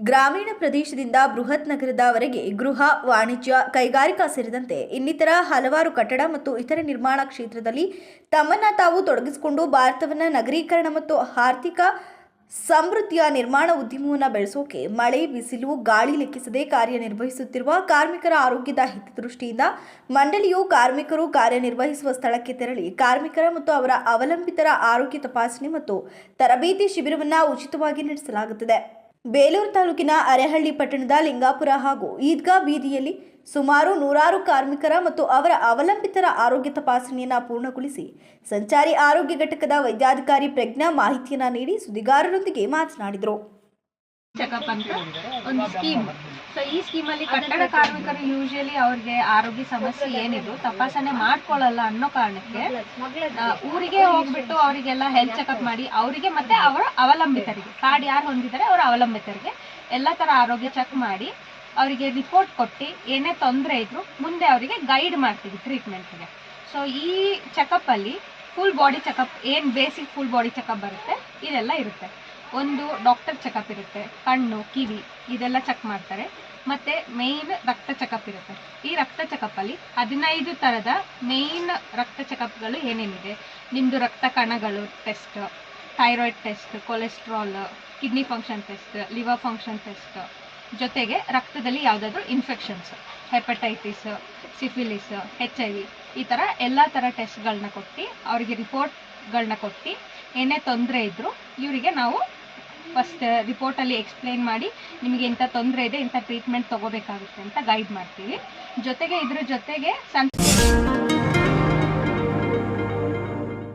ಗ್ರಾಮೀಣ ಪ್ರದೇಶದಿಂದ ಬೃಹತ್ ನಗರದವರೆಗೆ ಗೃಹ, ವಾಣಿಜ್ಯ, ಕೈಗಾರಿಕಾ ಸೇರಿದಂತೆ ಇನ್ನಿತರ ಹಲವಾರು ಕಟ್ಟಡ ಮತ್ತು ಇತರ ನಿರ್ಮಾಣ ಕ್ಷೇತ್ರದಲ್ಲಿ ತಮ್ಮನ್ನ ತಾವು ತೊಡಗಿಸಿಕೊಂಡು ಭಾರತವನ್ನು ನಗರೀಕರಣ ಮತ್ತು ಆರ್ಥಿಕ ಸಮೃದ್ಧಿಯ ನಿರ್ಮಾಣ ಉದ್ಯಮವನ್ನು ಬೆಳೆಸೋಕೆ ಮಳೆ, ಬಿಸಿಲು, ಗಾಳಿ ಲೆಕ್ಕಿಸದೆ ಕಾರ್ಯನಿರ್ವಹಿಸುತ್ತಿರುವ ಕಾರ್ಮಿಕರ ಆರೋಗ್ಯದ ಹಿತದೃಷ್ಟಿಯಿಂದ ಮಂಡಳಿಯು ಕಾರ್ಮಿಕರು ಕಾರ್ಯನಿರ್ವಹಿಸುವ ಸ್ಥಳಕ್ಕೆ ತೆರಳಿ ಕಾರ್ಮಿಕರ ಮತ್ತು ಅವರ ಅವಲಂಬಿತರ ಆರೋಗ್ಯ ತಪಾಸಣೆ ಮತ್ತು ತರಬೇತಿ ಶಿಬಿರವನ್ನು ಉಚಿತವಾಗಿ ನಡೆಸಲಾಗುತ್ತದೆ. ಬೇಲೂರು ತಾಲೂಕಿನ ಅರೆಹಳ್ಳಿ ಪಟ್ಟಣದ ಲಿಂಗಾಪುರ ಹಾಗೂ ಈದ್ಗಾ ಬೀದಿಯಲ್ಲಿ ಸುಮಾರು ನೂರಾರು ಕಾರ್ಮಿಕರ ಮತ್ತು ಅವರ ಅವಲಂಬಿತರ ಆರೋಗ್ಯ ತಪಾಸಣೆಯನ್ನು ಪೂರ್ಣಗೊಳಿಸಿ ಸಂಚಾರಿ ಆರೋಗ್ಯ ಘಟಕದ ವೈದ್ಯಾಧಿಕಾರಿ ಪ್ರಜ್ಞಾ ಮಾಹಿತಿಯನ್ನು ನೀಡಿ ಸುದ್ದಿಗಾರರೊಂದಿಗೆ ಮಾತನಾಡಿದರು. ಸೊ ಈ ಸ್ಕೀಮಲ್ಲಿ ಕಟ್ಟಡ ಕಾರ್ಮಿಕರು ಯೂಶಲಿ ಅವ್ರಿಗೆ ಆರೋಗ್ಯ ಸಮಸ್ಯೆ ಏನಿದ್ರು ತಪಾಸಣೆ ಮಾಡ್ಕೊಳ್ಳಲ್ಲ ಅನ್ನೋ ಕಾರಣಕ್ಕೆ ಊರಿಗೆ ಹೋಗ್ಬಿಟ್ಟು ಅವರಿಗೆಲ್ಲ ಹೆಲ್ತ್ ಚೆಕಪ್ ಮಾಡಿ ಅವರಿಗೆ ಮತ್ತೆ ಅವರ ಅವಲಂಬಿತರಿಗೆ ಕಾರ್ಡ್ ಯಾರು ಹೊಂದಿದ್ದಾರೆ ಅವರ ಅವಲಂಬಿತರಿಗೆ ಎಲ್ಲ ತರ ಆರೋಗ್ಯ ಚೆಕ್ ಮಾಡಿ ಅವರಿಗೆ ರಿಪೋರ್ಟ್ ಕೊಟ್ಟು ಏನೇ ತೊಂದರೆ ಇದ್ರು ಮುಂದೆ ಅವರಿಗೆ ಗೈಡ್ ಮಾಡ್ತೀವಿ ಟ್ರೀಟ್ಮೆಂಟ್ಗೆ ಸೊ ಈ ಚೆಕಪ್ ಅಲ್ಲಿ ಫುಲ್ ಬಾಡಿ ಚೆಕಪ್ ಏನ್ ಬೇಸಿಕ್ ಫುಲ್ ಬಾಡಿ ಚೆಕಪ್ ಬರುತ್ತೆ ಇದೆಲ್ಲ ಇರುತ್ತೆ. ಒಂದು ಡಾಕ್ಟರ್ ಚೆಕಪ್ ಇರುತ್ತೆ. ಕಣ್ಣು, ಕಿವಿ, ಇದೆಲ್ಲ ಚೆಕ್ ಮಾಡ್ತಾರೆ. ಮತ್ತೆ ಮೇಯ್ನ್ ರಕ್ತ ಚೆಕಪ್ ಇರುತ್ತೆ. ಈ ರಕ್ತ ಚೆಕಪ್ ಅಲ್ಲಿ ಹದಿನೈದು ತರದ ಮೇಯ್ನ್ ರಕ್ತ ಚೆಕಪ್ಗಳು ಏನೇನಿದೆ? ನಿಮ್ದು ರಕ್ತ ಕಣಗಳು test thyroid test cholesterol kidney function test liver function test ಜೊತೆಗೆ ರಕ್ತದಲ್ಲಿ ಯಾವುದಾದ್ರೂ infections hepatitis syphilis H I V ಈ ಥರ ಎಲ್ಲ ಥರ ಟೆಸ್ಟ್ಗಳನ್ನ ಕೊಟ್ಟು, ಅವರಿಗೆ ರಿಪೋರ್ಟ್ಗಳನ್ನ ಕೊಟ್ಟು, ಏನೇ ತೊಂದರೆ ಇದ್ದರೂ ಇವರಿಗೆ ನಾವು ಫಸ್ಟ್ ರಿಪೋರ್ಟಲ್ಲಿ ಎಕ್ಸ್ಪ್ಲೈನ್ ಮಾಡಿ ನಿಮಗೆ ಇಂಥ ತೊಂದರೆ ಇದೆ ಇಂಥ ಟ್ರೀಟ್ಮೆಂಟ್ ತಗೋಬೇಕಾಗುತ್ತೆ ಅಂತ ಗೈಡ್ ಮಾಡ್ತೀವಿ. ಜೊತೆಗೆ ಇದ್ರ ಜೊತೆಗೆ